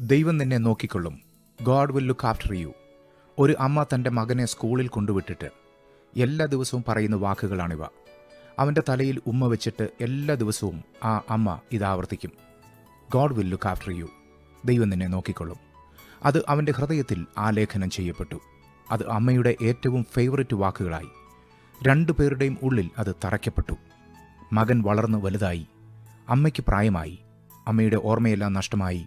ദൈവം നിന്നെ നോക്കിക്കൊള്ളും. God will look after you ഒരു അമ്മ തന്റെ മകനെ സ്കൂളിൽ കൊണ്ടുവിട്ടിട്ട് എല്ലാ ദിവസവും പറയുന്ന വാക്കുകളാണിവ. അവന്റെ തലയിൽ ഉമ്മ വെച്ചിട്ട് എല്ലാ ദിവസവും ആ അമ്മ ഇത് ആവർത്തിക്കും. God will look after you ദൈവം നിന്നെ നോക്കിക്കൊള്ളും. അത് അവന്റെ ഹൃദയത്തിൽ ആലേഖനം ചെയ്യപ്പെട്ടു. അത് അമ്മയുടെ ഏറ്റവും ഫേവററ്റ് വാക്കുകളായി. രണ്ടു പേരുടെയും ഉള്ളിൽ അത് തറയ്ക്കപ്പെട്ടു. മകൻ വളർന്ന് വലുതായി. അമ്മയ്ക്ക് പ്രായമായി. അമ്മയുടെ ഓർമ്മയെല്ലാം നഷ്ടമായി.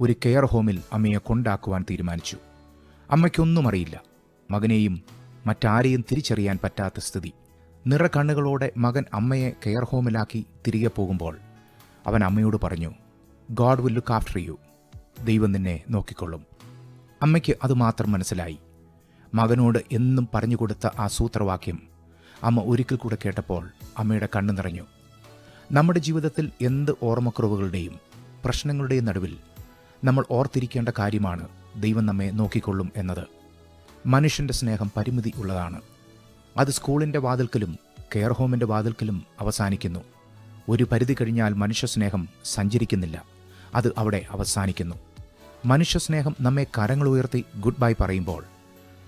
ഒരു കെയർ ഹോമിൽ അമ്മയെ കൊണ്ടാക്കുവാൻ തീരുമാനിച്ചു. അമ്മയ്ക്കൊന്നും അറിയില്ല. മകനെയും മറ്റാരെയും തിരിച്ചറിയാൻ പറ്റാത്ത സ്ഥിതി. നിറ കണ്ണുകളോടെ മകൻ അമ്മയെ കെയർ ഹോമിലാക്കി തിരികെ പോകുമ്പോൾ അവൻ അമ്മയോട് പറഞ്ഞു God will look after you. ദൈവം നിന്നെ നോക്കിക്കൊള്ളും. അമ്മയ്ക്ക് അതുമാത്രം മനസ്സിലായി. മകനോട് എന്നും പറഞ്ഞു കൊടുത്ത ആ സൂത്രവാക്യം അമ്മ ഒരിക്കൽ കൂടെ കേട്ടപ്പോൾ അമ്മയുടെ കണ്ണു നിറഞ്ഞു. നമ്മുടെ ജീവിതത്തിൽ എന്ത് ഓർമ്മക്കുറവുകളുടെയും പ്രശ്നങ്ങളുടെയും നടുവിൽ നമ്മൾ ഓർത്തിരിക്കേണ്ട കാര്യമാണ് ദൈവം നമ്മെ നോക്കിക്കൊള്ളും എന്നത്. മനുഷ്യന്റെ സ്നേഹം പരിമിതി ഉള്ളതാണ്. അത് സ്കൂളിന്റെ വാതിൽക്കലും കെയർ ഹോമിന്റെ വാതിൽക്കലും അവസാനിക്കുന്നു. ഒരു പരിധി കഴിഞ്ഞാൽ മനുഷ്യ സ്നേഹം സഞ്ചരിക്കുന്നില്ല. അത് അവിടെ അവസാനിക്കുന്നു. മനുഷ്യ സ്നേഹം നമ്മെ കരങ്ങൾ ഉയർത്തി ഗുഡ് ബൈ പറയുമ്പോൾ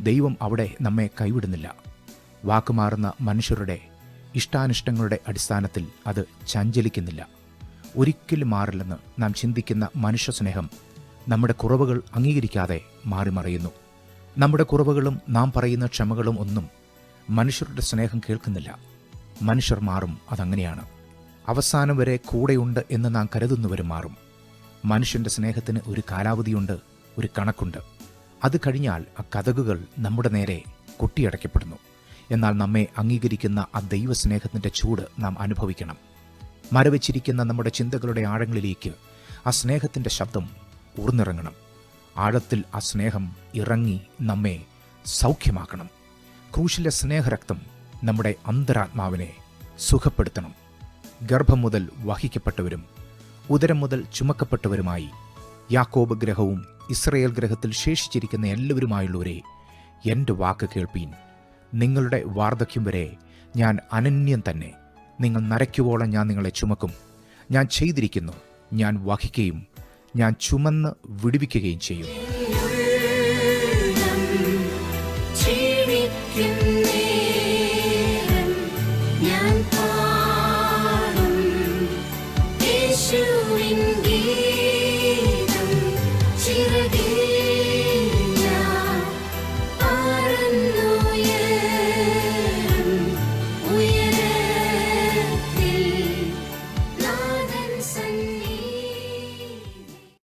ദൈവം അവിടെ നമ്മെ കൈവിടുന്നില്ല. വാക്കുമാറുന്ന മനുഷ്യരുടെ ഇഷ്ടാനിഷ്ടങ്ങളുടെ അടിസ്ഥാനത്തിൽ അത് ചഞ്ചലിക്കുന്നില്ല. ഒരിക്കലും മാറില്ലെന്ന് നാം ചിന്തിക്കുന്ന മനുഷ്യ സ്നേഹം നമ്മുടെ കുറവുകൾ അംഗീകരിക്കാതെ മാറിമറയുന്നു. നമ്മുടെ കുറവുകളും നാം പറയുന്ന ക്ഷമകളും ഒന്നും മനുഷ്യരുടെ സ്നേഹം കേൾക്കുന്നില്ല. മനുഷ്യർ മാറും അതങ്ങനെയാണ്. അവസാനം വരെ കൂടെയുണ്ട് എന്ന് നാം കരുതുന്നവരും മാറും. മനുഷ്യന്റെ സ്നേഹത്തിന് ഒരു കാലാവധിയുണ്ട് ഒരു കണക്കുണ്ട്. അത് കഴിഞ്ഞാൽ ആ കഥകുകൾ നമ്മുടെ നേരെ കൊട്ടിയടയ്ക്കപ്പെടുന്നു. എന്നാൽ നമ്മെ അംഗീകരിക്കുന്ന ആ ദൈവസ്നേഹത്തിന്റെ ചൂട് നാം അനുഭവിക്കണം. മരവച്ചിരിക്കുന്ന നമ്മുടെ ചിന്തകളുടെ ആഴങ്ങളിലേക്ക് ആ സ്നേഹത്തിന്റെ ശബ്ദം ഊർന്നിറങ്ങണം. ആഴത്തിൽ ആ സ്നേഹം ഇറങ്ങി നമ്മെ സൗഖ്യമാക്കണം. ക്രൂശിലെ സ്നേഹരക്തം നമ്മുടെ അന്തരാത്മാവിനെ സുഖപ്പെടുത്തണം. ഗർഭം മുതൽ വഹിക്കപ്പെട്ടവരും ഉദരം മുതൽ ചുമക്കപ്പെട്ടവരുമായി യാക്കോബ് ഗ്രഹവും ഇസ്രയേൽ ഗ്രഹത്തിൽ ശേഷിച്ചിരിക്കുന്ന എല്ലാവരുമായുള്ളവരെ എന്റെ വാക്ക് കേൾപ്പീൻ. നിങ്ങളുടെ വാർദ്ധക്യം വരെ ഞാൻ അനന്യം തന്നെ നിങ്ങൾ നരയ്ക്കുവോളം ഞാൻ നിങ്ങളെ ചുമക്കും. ഞാൻ ചെയ്തിരിക്കുന്നു ഞാൻ വഹിക്കുകയും ഞാൻ ചുമന്ന് വിടുവിക്കുകയും ചെയ്യും. ഞാൻ പാടും